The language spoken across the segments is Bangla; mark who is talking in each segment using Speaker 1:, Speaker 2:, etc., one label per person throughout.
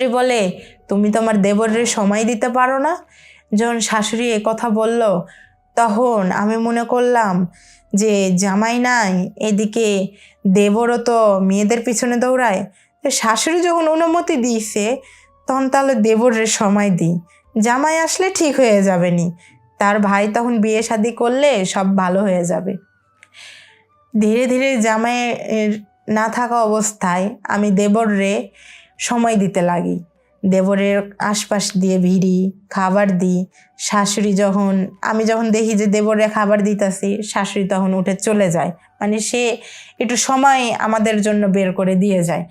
Speaker 1: বলে, তুমি তোমার দেবরের সময় দিতে পারো না। যখন শাশুড়ি কথা বলল, তখন আমি মনে করলাম যে, জামাই নাই, এদিকে দেবরও তো মেয়েদের পিছনে দৌড়ায়। তো শাশুড়ি যখন অনুমতি দিয়েছে, তখন তাহলে দেবরের সময় দিই। জামাই আসলে ঠিক হয়ে যাবে নি তার ভাই তখন বিয়ে শাদি করলে সব ভালো হয়ে যাবে। ধীরে ধীরে জামাইয়ের না থাকা অবস্থায় আমি দেবররে সময় দিতে লাগি। দেবরের আশপাশ দিয়ে ভিড়ি, খাবার দিই শাশুড়ি যখন, আমি যখন দেখি যে দেবরে খাবার দিতেছি, শাশুড়ি তখন উঠে চলে যায়। মানে সে একটু সময় আমাদের জন্য বের করে দিয়ে যায়।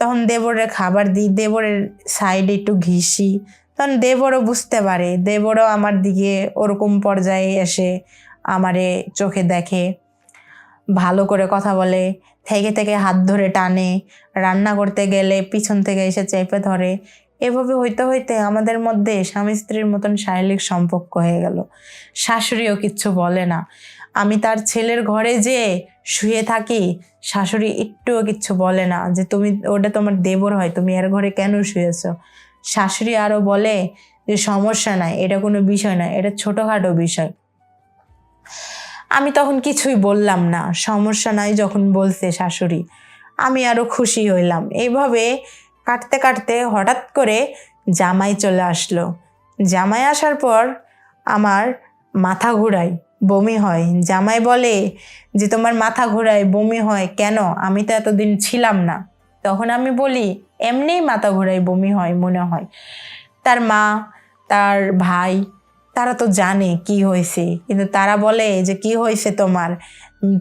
Speaker 1: তখন দেবরে খাবার দিই দেবরের সাইডে একটু ঘিসি। তখন দেবরও বুঝতে পারে, দেবরও আমার দিকে ওরকম পর্যায়ে এসে আমারে চোখে দেখে। ভালো করে কথা বলে, থেকে থেকে হাত ধরে টানে, রান্না করতে গেলে পিছন থেকে এসে চেপে ধরে। এভাবে হইতে হইতে আমাদের মধ্যে স্বামী স্ত্রীর মতন শারীরিক সম্পর্ক হয়ে গেল। শাশুড়িও কিচ্ছু বলে না। আমি তার ছেলের ঘরে যে শুয়ে থাকি, শাশুড়ি একটুও কিচ্ছু বলে না যে, তুমি, ওটা তোমার দেবর হয়, তুমি এর ঘরে কেন শুয়েছ? শাশুড়ি আরও বলে যে, সমস্যা নাই, এটা কোনো বিষয় না, এটা ছোটোখাটো বিষয়। আমি তখন কিছুই বললাম না। সমস্যা নাই যখন বলছে শাশুড়ি। আমি আরও খুশি হইলাম। এইভাবে কাটতে কাটতে হঠাৎ করে জামাই চলে আসলো। জামাই আসার পর আমার মাথা ঘুরায়, বমি হয়। জামাই বলে যে, তোমার মাথা ঘোরায়, বমি হয় কেন? আমি তো এতদিন ছিলাম না। তখন আমি বলি, এমনিই মাথা ঘোরায়, বমি হয় মনে হয়। তার মা, তার ভাই তারা তো জানে কি হয়েছে। কিন্তু তারা বলে যে, কি হয়েছে তোমার?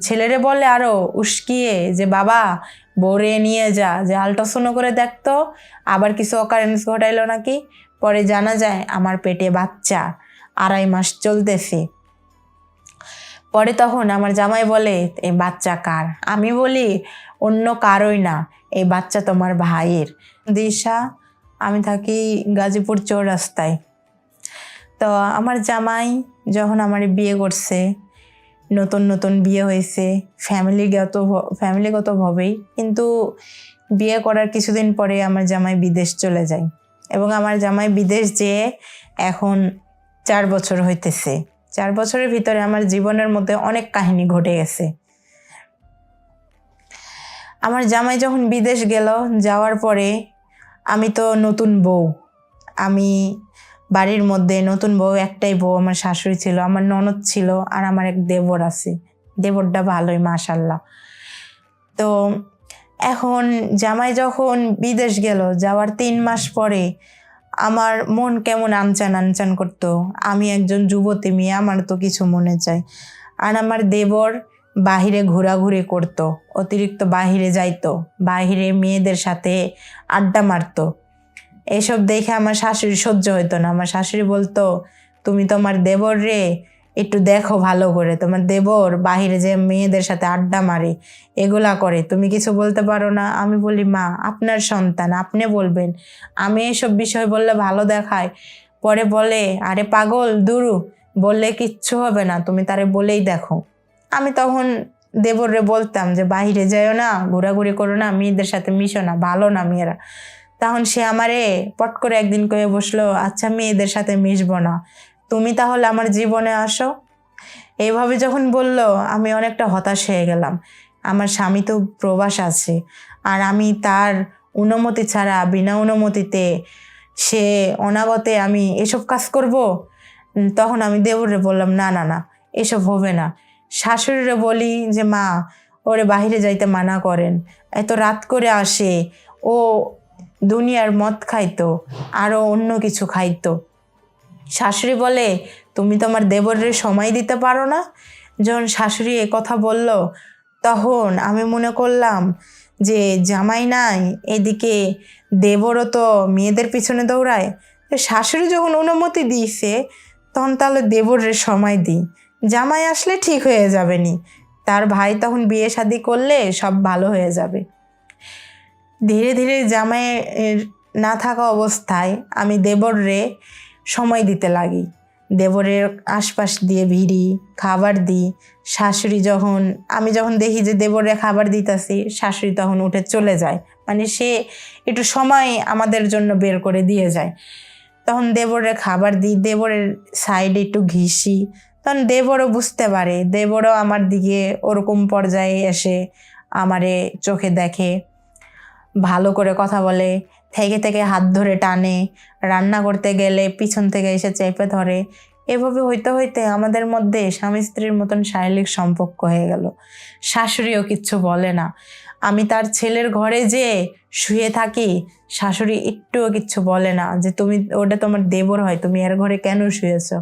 Speaker 1: ছেলেরে বলে আরও উস্কিয়ে যে, বাবা, বউরে নিয়ে যা। যে আল্ট্রাসাউন্ড করে দেখতো আবার কিছু অকারেন্স ঘটাইলো নাকি? পরে জানা যায় আমার পেটে বাচ্চা, আড়াই মাস চলতেছে। পরে তখন আমার জামাই বলে এই বাচ্চা কার? আমি বলি, অন্য কারোই না, এই বাচ্চা তোমার ভাইয়ের। দিশা, আমি থাকি গাজীপুর চৌরাস্তায়। তো আমার জামাই যখন আমার বিয়ে করছে, নতুন নতুন বিয়ে হয়েছে ফ্যামিলিগত ফ্যামিলিগতভাবেই কিন্তু বিয়ে করার কিছুদিন পরে আমার জামাই বিদেশ চলে যায় এবং আমার জামাই বিদেশ যেয়ে এখন চার বছর হইতেছে। চার বছরের ভিতরে আমার জীবনের মধ্যে অনেক কাহিনী ঘটে গেছে। আমার জামাই যখন বিদেশ গেল, যাওয়ার পরে আমি তো নতুন বউ। আমি বাড়ির মধ্যে নতুন বউ, একটাই বউ আমার শাশুড়ি ছিল, আমার ননদ ছিল আর আমার এক দেবর আছে। দেবরটা ভালোই মাশাল্লাহ তো এখন জামাই যখন বিদেশ গেল, যাওয়ার তিন মাস পরে আমার মন কেমন আনচান আনচান করতো। আমি একজন যুবতী মেয়ে, আমার তো কিছু মনে চাই। আর আমার দেবর বাহিরে ঘোরাঘুরি করতো, অতিরিক্ত বাহিরে যাইতো, বাহিরে মেয়েদের সাথে আড্ডা মারতো। এসব দেখে আমার শাশুড়ি সহ্য হতো না। আমার শাশুড়ি বলতো, তুমি তোমার দেবর রে, একটু দেখো ভালো করে। তোমার দেবর বাহিরে যে মেয়েদের সাথে আড্ডা মারে, এগুলা করে। তুমি কিছু বলতে পারো না? আমি বলি, মা, আপনার সন্তান, আপনি বলবেন। আমি এসব বিষয় বললে ভালো দেখায়। পরে বলে, আরে পাগল, দুরু, বললে কিচ্ছু হবে না। তুমি তারে বলেই দেখো। আমি তখন দেবররে বলতাম যে বাইরে যাইও না, ঘোরাঘুরি করো না, মেয়েদের সাথে মিশো না, ভালো না মেয়েরা। তখন সে আমারে পট করে একদিন করে বসল আচ্ছা মেয়েদের সাথে মিশবো না। তুমি তাহলে আমার জীবনে আসো। এইভাবে যখন বলল, আমি অনেকটা হতাশ হয়ে গেলাম। আমার স্বামী তো প্রবাস আছে, আর আমি তার অনুমতি ছাড়া, বিনা অনুমতিতে সে অনাগতে আমি এসব কাজ করব? তখন আমি দেবরে বললাম, না না না, এসব হবে না। শাশুড়িরে বলি যে, মা, ওরে বাইরে যাইতে মানা করেন। এত রাত করে আসে, ও দুনিয়ার মদ খাইতো আরও অন্য কিছু খাইতো। শাশুড়ি বলে, তুমি তোমার দেবরের সময় দিতে পারো না? যখন শাশুড়ি কথা বলল, তখন আমি মনে করলাম যে, জামাই নাই, এদিকে দেবরও তো মেয়েদের পিছনে দৌড়ায়। শাশুড়ি যখন অনুমতি দিয়েছে, তখন তাহলে দেবরের সময় দিই। জামাই আসলে ঠিক হয়ে যাবে নি। তার ভাই তখন বিয়ে শাদি করলে সব ভালো হয়ে যাবে। ধীরে ধীরে জামাইয়ের না থাকা অবস্থায় আমি দেবররে সময় দিতে লাগি। দেবরের আশপাশ দিয়ে ভিড়ি, খাবার দিই। শাশুড়ি যখন, আমি যখন দেখি যে দেবরে খাবার দিতেছি, শাশুড়ি তখন উঠে চলে যায়। মানে সে একটু সময় আমাদের জন্য বের করে দিয়ে যায়। তখন দেবরে খাবার দিই, দেবরের সাইডে একটু ঘিসি। তখন দেবরও বুঝতে পারে, দেবরও আমার দিকে ওরকম পর্যায়ে এসে আমারে চোখে দেখে। ভালো করে কথা বলে, থেকে থেকে হাত ধরে টানে, রান্না করতে গেলে পিছন থেকে এসে চেপে ধরে। এভাবে হইতে হইতে আমাদের মধ্যে স্বামী স্ত্রীর মতন শারীরিক সম্পর্ক হয়ে গেল। শাশুড়িও কিচ্ছু বলে না। আমি তার ছেলের ঘরে যে শুয়ে থাকি, শাশুড়ি একটুও কিচ্ছু বলে না যে, তুমি, ওটা তোমার দেবর হয়, তুমি এর ঘরে কেন শুয়েছ?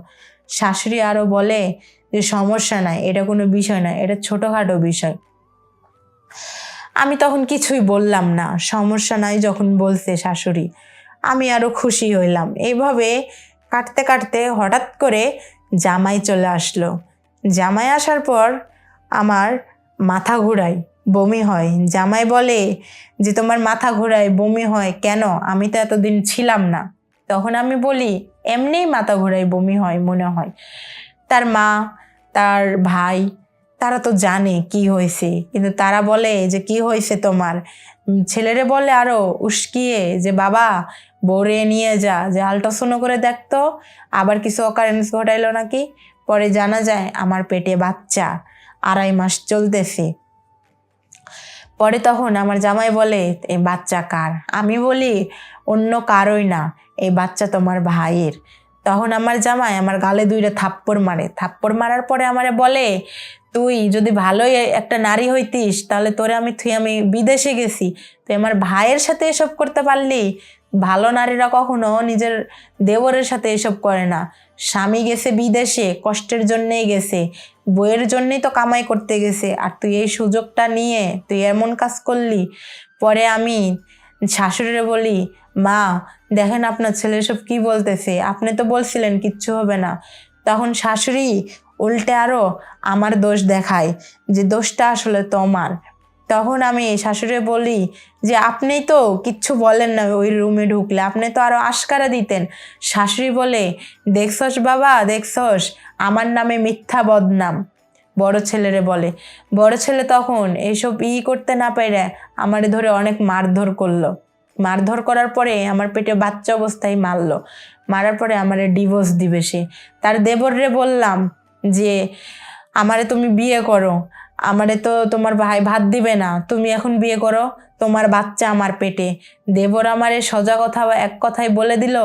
Speaker 1: শাশুড়ি আরও বলে যে, সমস্যা নাই, এটা কোনো বিষয় না এটা ছোটোখাটো বিষয়। আমি তখন কিছুই বললাম না। সমস্যা নাই যখন বলছে শাশুড়ি। আমি আরও খুশি হইলাম। এইভাবে কাটতে কাটতে হঠাৎ করে জামাই চলে আসলো। জামাই আসার পর আমার মাথা ঘুরায়, বমি হয়। জামাই বলে যে, তোমার মাথা ঘোরায়, বমি হয় কেন? আমি তো এতদিন ছিলাম না। তখন আমি বলি, এমনিই মাথা ঘোরায়, বমি হয় মনে হয়। তার মা, তার ভাই তারা তো জানে কি হয়েছে। কিন্তু তারা বলে যে, কি হয়েছে তোমার? ছেলেরে বলে আরও উস্কিয়ে যে, বাবা, বউরে নিয়ে যা, যে আল্ট্রাসাউন্ড করে দেখতো আবার কিছু অকারেন্স ঘটাইলো নাকি? পরে জানা যায়, আমার পেটে বাচ্চা, আড়াই মাস চলতেছে। পরে তখন আমার জামাই বলে এই বাচ্চা কার? আমি বলি, অন্য কারোই না, এই বাচ্চা তোমার ভাইয়ের। তখন আমার জামাই আমার গালে দুইটা থাপ্পড় মারে। থাপ্পড় মারার পরে আমারে বলে তুই যদি ভালোই একটা নারী হইতিস, তাহলে তোরে আমি, তুই আমি বিদেশে গেছি। তুই আমার ভাইয়ের সাথে এসব করতে পারলি? ভালো নারীরা কখনো নিজের দেবরের সাথে এসব করে না। স্বামী গেছে বিদেশে, কষ্টের জন্যেই গেছে, বইয়ের জন্যই তো কামাই করতে গেছে। আর তুই এই সুযোগটা নিয়ে তুই এমন কাজ করলি, পরে আমি শাশুড়িরে বলি, মা, দেখেন আপনার ছেলে সব কি বলতেছে? আপনি তো বলছিলেন কিচ্ছু হবে না। তখন শাশুড়ি উল্টে আরও আমার দোষ দেখায় যে দোষটা আসলে তোমার। তখন আমি শাশুড়ি বলি যে, আপনি তো কিচ্ছু বলেন না ওই রুমে ঢুকলে। আপনি তো আরও আশকারা দিতেন। শাশুড়ি বলে, দেখছস বাবা, দেখছস, আমার নামে মিথ্যা বদনাম। বড় ছেলেরে বলে। বড় ছেলে তখন এইসব ই করতে না পেরে আমারে ধরে অনেক মারধর করল। মারধর করার পরে আমার পেটে বাচ্চা অবস্থায় মারলো। মারার পরে আমারে ডিভোর্স দিবে সে। তার দেবররে বললাম যে আমারে তুমি বিয়ে করো, আমারে তো তোমার ভাই ভাত দিবে না, তুমি এখন বিয়ে করো, তোমার বাচ্চা আমার পেটে। দেবর আমারে সজা কথা এক কথাই বলে দিল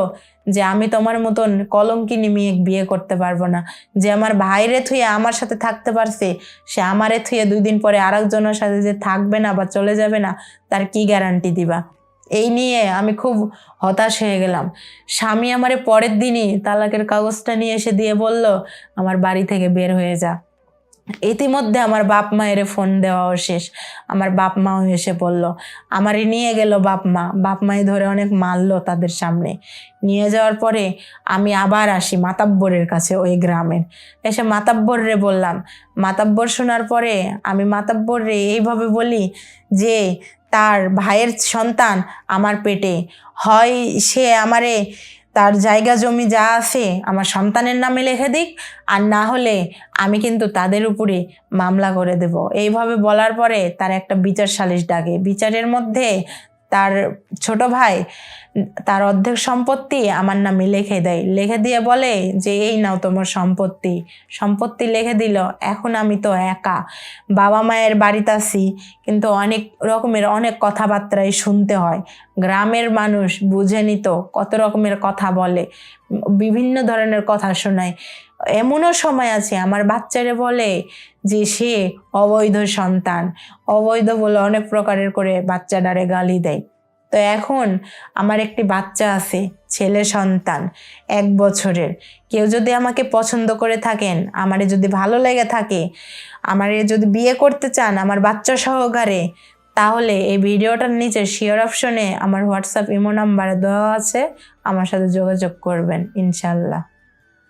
Speaker 1: যে আমি তোমার মতন কলঙ্কিনী মেয়ে বিয়ে করতে পারব না। যে আমার ভাইরে থুয়ে আমার সাথে থাকতে পারছে, সে আমারে থুয়ে দুই দিন পরে আরেকজনের সাথে যে থাকবে না বা চলে যাবে না, তার কি গ্যারান্টি দিবা? এই নিয়ে আমি খুব হতাশ হয়ে গেলাম। স্বামী আমারে পরের দিনই তালাকের কাগজটা নিয়ে এসে দিয়ে বলল, আমার বাড়ি থেকে বের হয়ে যা। ইতিমধ্যে আমার বাপ মায়ের ফোন দেওয়াও শেষ। আমার বাপ মাও এসে বলল আমারই নিয়ে গেল বাপ মা। বাপ মাই ধরে অনেক মারলো তাদের সামনে। নিয়ে যাওয়ার পরে আমি আবার আসি মাতাব্বরের কাছে ওই গ্রামের। এসে মাতাব্বররে বললাম, মাতাব্বর শোনার পরে আমি মাতাব্বররে এইভাবে বলি যে, তার ভাইয়ের সন্তান আমার পেটে। হয় সে আমারে তার জায়গা জমি যা আছে আমার সন্তানের নামে লিখে দিক, আর না হলে আমি কিন্তু তাদের উপরে মামলা করে দেব। এইভাবে বলার পরে তার একটা বিচার সালিশ ডাকে। বিচারের মধ্যে তার ছোট ভাই তার অর্ধেক সম্পত্তি আমার নামে লিখে দেয়। লিখে দিয়ে বলে যে, এই নাও তোমার সম্পত্তি। সম্পত্তি লিখে দিল, এখন আমি তো একা। বাবা মায়ের বাড়িতে আছি, কিন্তু অনেক রকমের অনেক কথাবার্তাই শুনতে হয়। গ্রামের মানুষ বুঝে নিত কত রকমের কথা বলে, বিভিন্ন ধরনের কথা শোনায়। এমনও সময় আছে, আমার বাচ্চারে বলে যে, সে অবৈধ সন্তান। অবৈধ বলে অনেক প্রকারের করে বাচ্চাটারে গালি দেয়। তো এখন আমার একটি বাচ্চা আছে, ছেলে সন্তান, এক বছরের। কেউ যদি আমাকে পছন্দ করে থাকেন, আমারে যদি ভালো লেগে থাকে, আমারে যদি বিয়ে করতে চান, আমার বাচ্চা সহকারে, তাহলে এই ভিডিওটার নিচে শেয়ার অপশনে আমার হোয়াটসঅ্যাপ ইমো নাম্বার দেওয়া আছে, আমার সাথে যোগাযোগ করবেন, ইনশাল্লাহ।